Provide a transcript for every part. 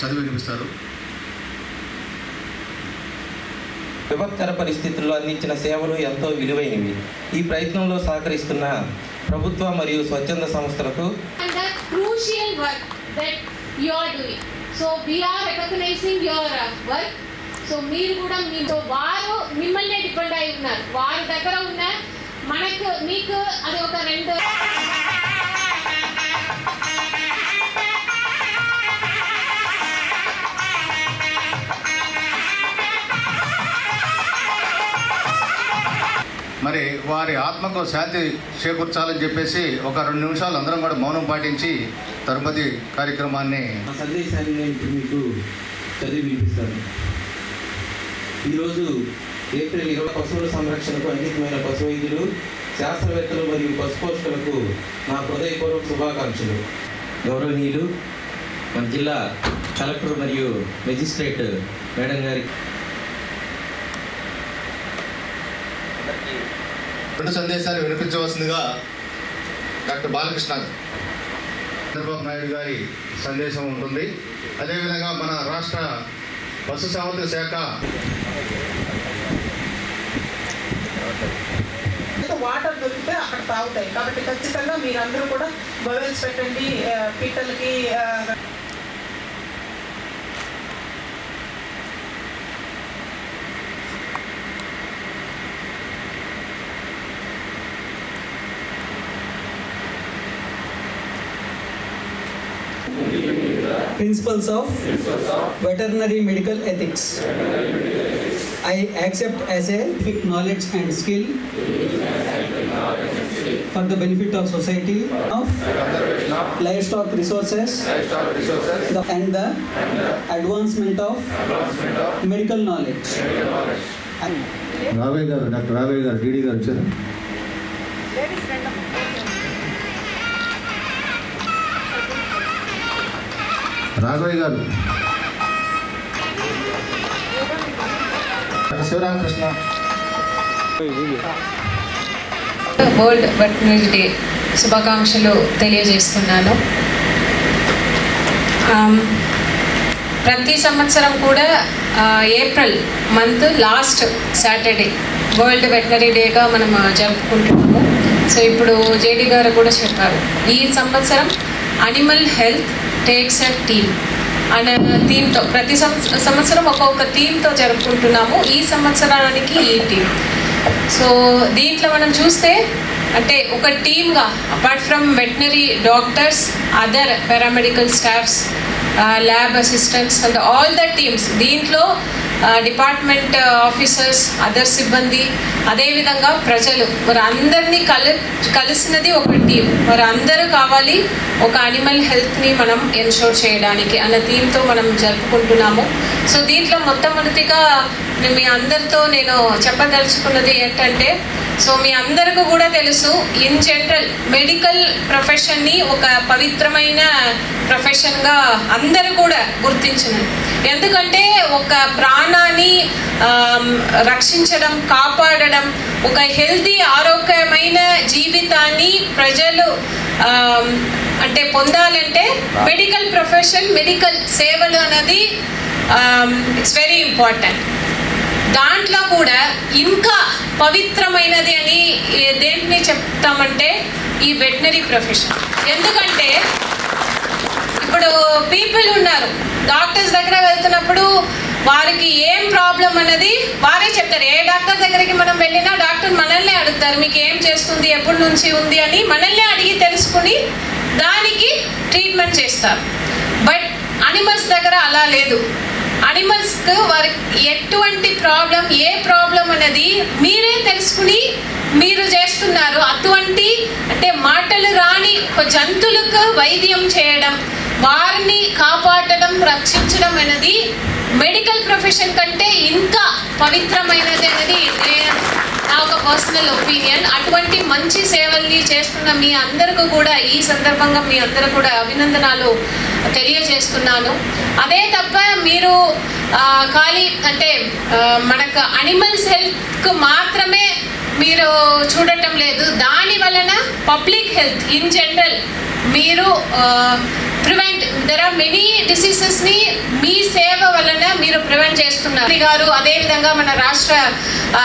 చదివి వినిపిస్తారు. విపత్కర పరిస్థితుల్లో అందించిన సేవలు ఎంతో విలువైనవి. ఈ ప్రయత్నంలో సహకరిస్తున్న ప్రభుత్వ మరియు స్వచ్ఛంద సంస్థలకు are recognizing your uh, work. So మీరు కూడా మీ సో వారు మిమ్మల్ని డిపెండ్ అయి ఉన్నారు. వారి దగ్గర ఉన్న మనకు మీకు అది ఒక రెండు మరి వారి ఆత్మకు శాంతి చేకూర్చాలని చెప్పేసి ఒక రెండు నిమిషాలు అందరం కూడా మౌనం పాటించి తరుపతి కార్యక్రమాన్ని సందేశాన్ని నేను ఇప్పుడు మీకు చదివి వినిపిస్తాను. ఈరోజు ఏప్రిల్ ఇరవై పశువుల సంరక్షణకు అంకితమైన పశు వైద్యులు శాస్త్రవేత్తలు మరియు పశుపోషకులకు నా హృదయపూర్వక శుభాకాంక్షలు. గౌరవనీయులు మన జిల్లా కలెక్టర్ మరియు మెజిస్ట్రేట్ మేడం గారికి రెండు సందేశాలు వినిపించవలసిందిగా డాక్టర్ బాలకృష్ణ చంద్రబాబు నాయుడు గారి సందేశం ఉంటుంది. అదేవిధంగా మన రాష్ట్ర పశు సంవర్ధక శాఖ వాటర్ దొరికితే అక్కడ తాగుతాయి. కాబట్టి ఖచ్చితంగా మీరందరూ కూడా బవెల్స్ పెట్టండి పీటలకి principles of veterinary medical ethics. I accept as a civic knowledge and skill for the benefit of society of livestock resources the- and the advancement of medical knowledge. And Raghavayya గారు డాక్టర్ రాఘవయ్య గారు DD గారు వచ్చారు రాఘవయ్య గారు. Sivaramakrishna. World veterinary day శుభాకాంక్షలు తెలియజేస్తున్నాను. Um, ప్రతి సంవత్సరం కూడా April month last Saturday world veterinary డేగా మనం జరుపుకుంటున్నాము. సో ఇప్పుడు జేడి గారు కూడా చెప్పారు. ఈ సంవత్సరం animal health takes a team అనే థీమ్తో ప్రతి సంవత్సరం ఒక్కొక్క థీమ్తో జరుపుకుంటున్నాము ఈ సంవత్సరానికి ఈ టీం సో దీంట్లో మనం చూస్తే అంటే ఒక టీమ్గా apart from veterinary doctors other paramedical staffs lab assistants and all the teams దీంట్లో డిపార్ట్మెంట్ ఆఫీసర్స్ అదర్ సిబ్బంది అదేవిధంగా ప్రజలు. మరి అందరినీ కలి కలిసినది ఒక టీం మరి అందరూ కావాలి ఒక అనిమల్ హెల్త్ని మనం ఎన్షోర్ చేయడానికి అన్న థీమ్తో మనం జరుపుకుంటున్నాము. సో దీంట్లో మొట్టమొదటిగా మీ అందరితో నేను చెప్పదలుచుకున్నది ఏంటంటే సో మీ అందరికీ కూడా తెలుసు ఇన్ జనరల్ మెడికల్ ప్రొఫెషన్ని ఒక పవిత్రమైన ప్రొఫెషన్గా అందరూ కూడా గుర్తించినది ఎందుకంటే ఒక ప్రాణాన్ని రక్షించడం కాపాడడం ఒక హెల్తీ ఆరోగ్యమైన జీవితాన్ని ప్రజలు అంటే పొందాలంటే మెడికల్ ప్రొఫెషన్ మెడికల్ సేవలు అనేది ఇట్స్ వెరీ ఇంపార్టెంట్ దాంట్లో కూడా ఇంకా పవిత్రమైనది అని దేన్ని చెప్తామంటే ఈ వెటనరీ ప్రొఫెషన్. ఎందుకంటే ఇప్పుడు పీపుల్ ఉన్నారు. డాక్టర్స్ దగ్గర వెళ్తున్నప్పుడు వారికి ఏం ప్రాబ్లం అన్నది వారే చెప్తారు. ఏ డాక్టర్ దగ్గరికి మనం వెళ్ళినా డాక్టర్ మనల్ని అడుగుతారు. మీకు ఏం చేస్తుంది? ఎప్పటి నుంచి ఉంది? అని మనల్ని అడిగి తెలుసుకుని దానికి ట్రీట్మెంట్ చేస్తారు. బట్ అనిమల్స్ దగ్గర అలా లేదు. అనిమల్స్కి వారి ఎటువంటి ప్రాబ్లం ఏ ప్రాబ్లం అనేది మీరే తెలుసుకుని మీరు చేస్తున్నారు. అటువంటి అంటే మాటలు రాని జంతువులకు వైద్యం చేయడం వారిని కాపాడడం రక్షించడం అనేది మెడికల్ ప్రొఫెషన్ కంటే ఇంకా పవిత్రమైనది అనేది నేను నా ఒక పర్సనల్ ఒపీనియన్ అటువంటి మంచి సేవల్ని చేస్తున్న మీ అందరికీ కూడా ఈ సందర్భంగా మీ అందరూ కూడా అభినందనాలు తెలియజేస్తున్నాను. అదే తప్ప మీరు ఖాళీ అంటే మనకు అనిమల్స్ హెల్త్కు మాత్రమే మీరు చూడటం లేదు. దాని వలన పబ్లిక్ హెల్త్ ఇన్ జనరల్ మీరు ప్రివెంట్ దెర్ ఆర్ మెనీ డిసీజెస్ని మీ సేవ వలన మీరు ప్రివెంట్ చేస్తున్నారు. గారు అదేవిధంగా మన రాష్ట్ర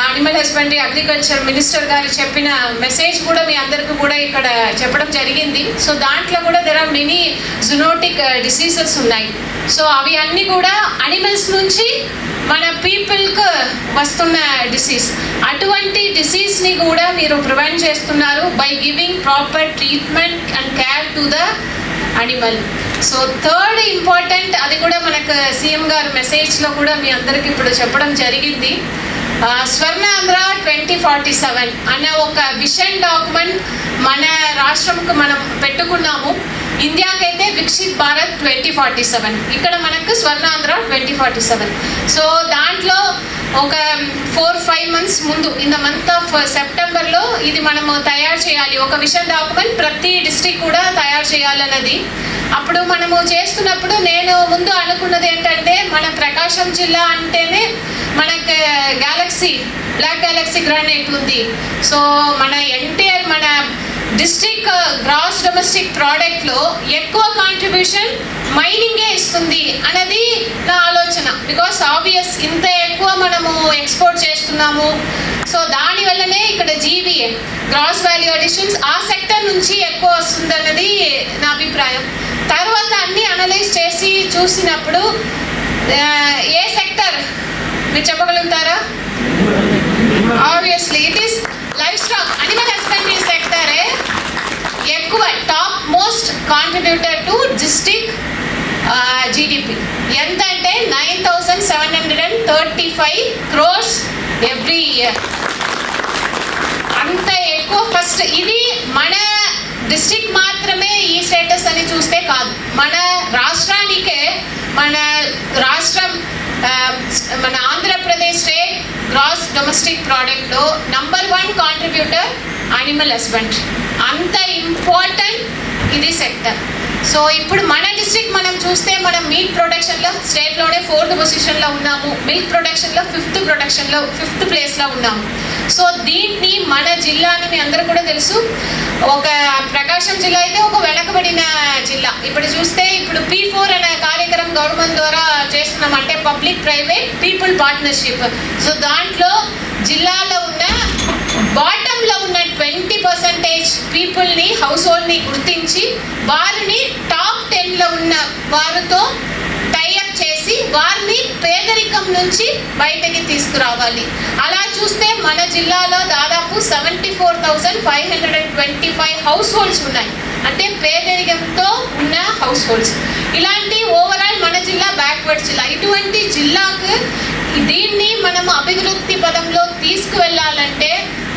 అనిమల్ హస్బెండరీ అగ్రికల్చర్ మినిస్టర్ గారు చెప్పిన మెసేజ్ కూడా మీ అందరికీ కూడా ఇక్కడ చెప్పడం జరిగింది. సో దాంట్లో కూడా there are many zoonotic diseases ఉన్నాయి. సో అవి అన్నీ కూడా అనిమల్స్ నుంచి మన పీపుల్కు వస్తున్న డిసీజ్ అటువంటి డిసీజ్ని కూడా మీరు ప్రివెంట్ చేస్తున్నారు by giving proper treatment and care to the animal so third important అది కూడా మనకు సీఎం గారు మెసేజ్లో కూడా మీ అందరికి ఇప్పుడు చెప్పడం జరిగింది. స్వర్ణాంధ్ర ట్వంటీ ఫార్టీ సెవెన్ అనే ఒక విషన్ డాక్యుమెంట్ మన రాష్ట్రంకు మనం పెట్టుకున్నాము. ఇండియాకైతే Viksit Bharat twenty forty seven. ఇక్కడ మనకు Swarnandhra twenty forty seven. So దాంట్లో ఒక ఫోర్ ఫైవ్ మంత్స్ ముందు ఇన్ ద మంత్ ఆఫ్ సెప్టెంబర్లో ఇది మనము తయారు చేయాలి. ఒక విషన్ డాక్యుమెంట్ ప్రతి డిస్ట్రిక్ట్ కూడా తయారు చేయాలన్నది. అప్పుడు మనము చేస్తున్నప్పుడు నేను ముందు అనుకున్నది ఏంటంటే మన ప్రకాశం జిల్లా అంటేనే మనకు గ్యాలక్సీ బ్లాక్ గ్యాలక్సీ గ్రానైట్ ఉంది. సో మన ఎన్టీఆర్ మన డిస్ట్రిక్ట్ గ్రాస్ డొమెస్టిక్ ప్రోడక్ట్లో ఎక్కువ కాంట్రిబ్యూషన్ మైనింగే ఇస్తుంది అన్నది నా ఆలోచన. బికాస్ ఆబ్వియస్ ఇంత ఎక్కువ మనము ఎక్స్పోర్ట్ చేస్తున్నాము. సో దానివల్లనే ఇక్కడ జీవీఏ గ్రాస్ వాల్యూ అడిషన్స్ ఆ సెక్టర్ నుంచి ఎక్కువ వస్తుంది అన్నది నా అభిప్రాయం. తర్వాత అన్ని అనలైజ్ చేసి చూసినప్పుడు ఏ సెక్టర్ మీరు చెప్పగలుగుతారా? Obviously it is livestock animal husbandry సెక్టరే ఎక్కువ top most contributor to district GDP ఎంత అంటే nine thousand seven hundred and thirty five crores every year అంత ఎక్కువ ఫస్ట్ ఇది మన డిస్ట్రిక్ట్ మాత్రమే ఈ స్టేటస్ అని చూస్తే కాదు. మన రాష్ట్రానికే మన రాష్ట్రం మన Andhra Pradesh state gross domestic ప్రోడక్ట్లో number one contributor animal husbandry అంత ఇంపార్టెంట్ ఇది సెక్టర్ సో ఇప్పుడు మన డిస్ట్రిక్ట్ మనం చూస్తే మనం మీట్ ప్రొడక్షన్లో స్టేట్లోనే ఫోర్త్ పొజిషన్లో ఉన్నాము. మిల్క్ ప్రొడక్షన్లో ఫిఫ్త్ ప్రొడక్షన్లో ఫిఫ్త్ ప్లేస్లో ఉన్నాము. సో దీన్ని మన జిల్లాని మీ అందరూ కూడా తెలుసు. ఒక ప్రకాశం జిల్లా అయితే ఒక వెనకబడిన జిల్లా. ఇప్పుడు చూస్తే ఇప్పుడు పీ ఫోర్ అనే కార్యక్రమం గవర్నమెంట్ ద్వారా చేస్తున్నాం. అంటే public private people partnership so దాంట్లో జిల్లాలో ఉన్న బాడీ ట్వంటీ పర్సెంటేజ్ పీపుల్ని హౌస్ హోల్డ్ని గుర్తించి వారిని టాప్ టెన్లో ఉన్న వారితో టైఅప్ చేసి వారిని పేదరికం నుంచి బయటకి తీసుకురావాలి. అలా చూస్తే మన జిల్లాలో దాదాపు seventy four thousand five hundred and twenty five households ఉన్నాయి. అంటే పేదరికంతో ఉన్న హౌస్ హోల్డ్స్ ఇలాంటి ఓవరాల్ మన జిల్లా బ్యాక్వర్డ్ జిల్లా. ఇటువంటి జిల్లాకు దీన్ని మనం అభివృద్ధి పదంలో తీసుకువెళ్ళాలంటే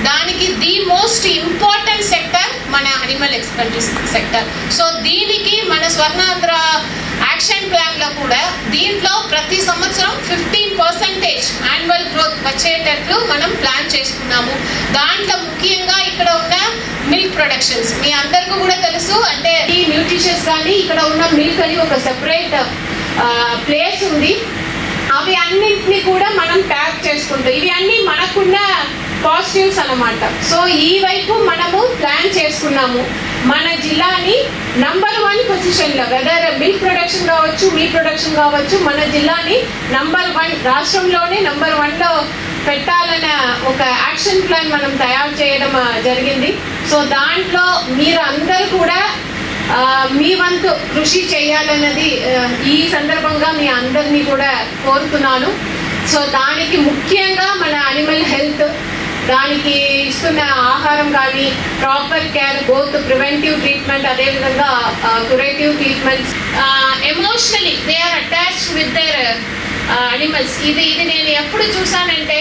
దానికి ది మోస్ట్ ఇంపార్టెంట్ సెక్టర్ మన అనిమల్ ఎక్స్పెండిస్ సెక్టర్ సో దీనికి మన స్వర్ణాంధ్ర యాక్షన్ ప్లాన్లో కూడా దీంట్లో ప్రతి సంవత్సరం ఫిఫ్టీన్ పర్సెంటేజ్ యాన్యువల్ గ్రోత్ వచ్చేటట్లు మనం ప్లాన్ చేసుకున్నాము. దాంట్లో ముఖ్యంగా ఇక్కడ ఉన్న మిల్క్ ప్రొడక్షన్స్ మీ అందరికీ కూడా తెలుసు అంటే ఈ న్యూట్రిషన్స్ కానీ ఇక్కడ ఉన్న మిల్క్ అని ఒక సెపరేట్ ప్లేస్ ఉంది. అవి అన్నింటినీ కూడా మనం ట్యాప్ చేసుకుంటాం ఇవి అన్నీ మనకున్న పాజిటివ్స్ అన్నమాట. సో ఈ వైపు మనము ప్లాన్ చేసుకున్నాము. మన జిల్లాని నంబర్ వన్ పొజిషన్లో వెదర్ మిల్క్ ప్రొడక్షన్ కావచ్చు మీ ప్రొడక్షన్ కావచ్చు మన జిల్లాని నంబర్ వన్ రాష్ట్రంలోనే నంబర్ వన్లో పెట్టాలన్న ఒక యాక్షన్ ప్లాన్ మనం తయారు చేయడం జరిగింది. సో దాంట్లో మీరు అందరూ కూడా మీ వంతు కృషి చేయాలన్నది ఈ సందర్భంగా మీ అందరినీ కూడా కోరుతున్నాను. సో దానికి ముఖ్యంగా మన అనిమల్ హెల్త్ దానికి ఇస్తున్న ఆహారం కానీ proper care both preventive treatment అదేవిధంగా curative treatments emotionally they are attach with their animals ఇది ఇది నేను ఎప్పుడు చూసానంటే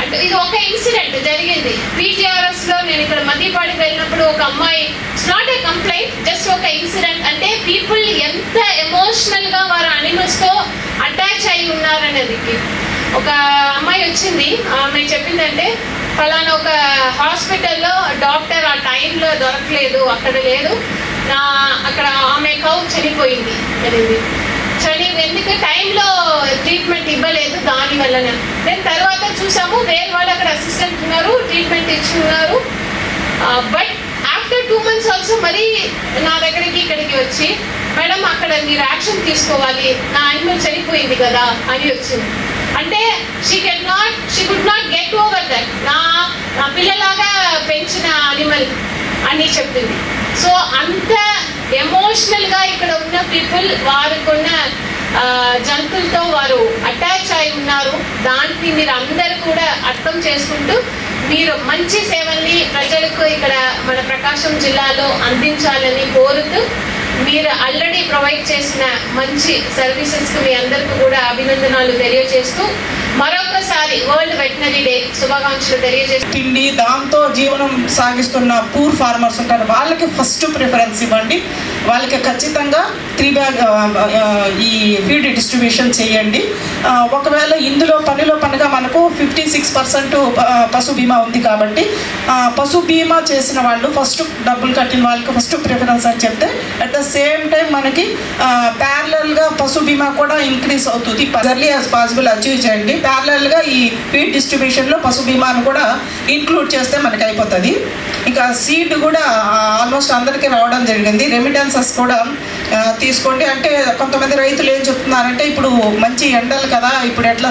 అంటే ఇది ఒక ఇన్సిడెంట్ జరిగింది. పీజీఆర్ఎస్లో నేను ఇక్కడ మధ్యపాడికి వెళ్ళినప్పుడు ఒక అమ్మాయి it's not a complaint just ఒక ఇన్సిడెంట్ అంటే పీపుల్ ఎంత ఎమోషనల్గా వారు అనిమల్స్తో అటాచ్ అయి ఉన్నారనేది. ఒక వచ్చింది ఆమె చెప్పిందంటే ఫలానా ఒక హాస్పిటల్లో డాక్టర్ ఆ టైంలో దొరకలేదు అక్కడ లేదు. నా అక్కడ ఆమె కౌ చనిపోయింది. అనేది చని ఎందుకు టైంలో ట్రీట్మెంట్ ఇవ్వలేదు దాని వల్లనే తర్వాత చూసాము వేరే వాళ్ళు అక్కడ అసిస్టెంట్ ఉన్నారు ట్రీట్మెంట్ ఇచ్చి ఉన్నారు. But after two months also మరీ నా దగ్గరికి ఇక్కడికి వచ్చి మేడం అక్కడ మీరు యాక్షన్ తీసుకోవాలి. నా యానిమల్ చనిపోయింది కదా అని వచ్చింది. అంటే she can not she could not get over that నా నా పిల్లలాగా పెంచిన అనిమల్ అని చెప్తుంది సో అంత ఎమోషనల్గా ఇక్కడ ఉన్న పీపుల్ వారికున్న జంతువులతో వారు అటాచ్ అయి ఉన్నారు. దాన్ని మీరు అందరూ కూడా అర్థం చేసుకుంటూ మీరు మంచి సేవల్ని ప్రజలకు ఇక్కడ మన ప్రకాశం జిల్లాలో అందించాలని కోరుతూ మీరు ఆల్రెడీ ప్రొవైడ్ చేసిన మంచి సర్వీసెస్కి మీ అందరికీ కూడా అభినందనాలు తెలియజేస్తూ మరొకసారి వరల్డ్ వెటనరీ డే శుభాకాంక్షలు తెలియజేస్తూ తిండి దాంతో జీవనం సాగిస్తున్న పూర్ ఫార్మర్స్ ఉంటారు. వాళ్ళకి ఫస్ట్ ప్రిఫరెన్స్ ఇవ్వండి. వాళ్ళకి ఖచ్చితంగా త్రీ బ్యాగ్ ఈ ఫీడ్ డిస్ట్రిబ్యూషన్ చేయండి. ఒకవేళ ఇందులో పనిలో పనిగా మనకు ఫిఫ్టీ సిక్స్ పర్సెంట్ పశు బీమా ఉంది కాబట్టి పశు బీమా చేసిన వాళ్ళు ఫస్ట్ డబ్బులు కట్టిన వాళ్ళకి ఫస్ట్ ప్రిఫరెన్స్ అని చెప్తే అట్ ద సేమ్ టైం మనకి ప్యారలల్గా పశు బీమా కూడా ఇంక్రీస్ అవుతుంది. జర్లీ యాజ్ పాసిబుల్ అచీవ్ చేయండి. ప్యారలల్గా ఈ ఫీడ్ డిస్ట్రిబ్యూషన్లో పశు బీమాను కూడా ఇంక్లూడ్ చేస్తే మనకి అయిపోతుంది. ఇంకా సీడ్ కూడా ఆల్మోస్ట్ అందరికీ రావడం జరిగింది. రెమిటెన్సెస్ కూడా తీసుకోండి. అంటే కొంతమంది రైతులు ఏం చెప్తున్నారంటే ఇప్పుడు మంచి ఎండలు కదా ఇప్పుడు ఎట్లా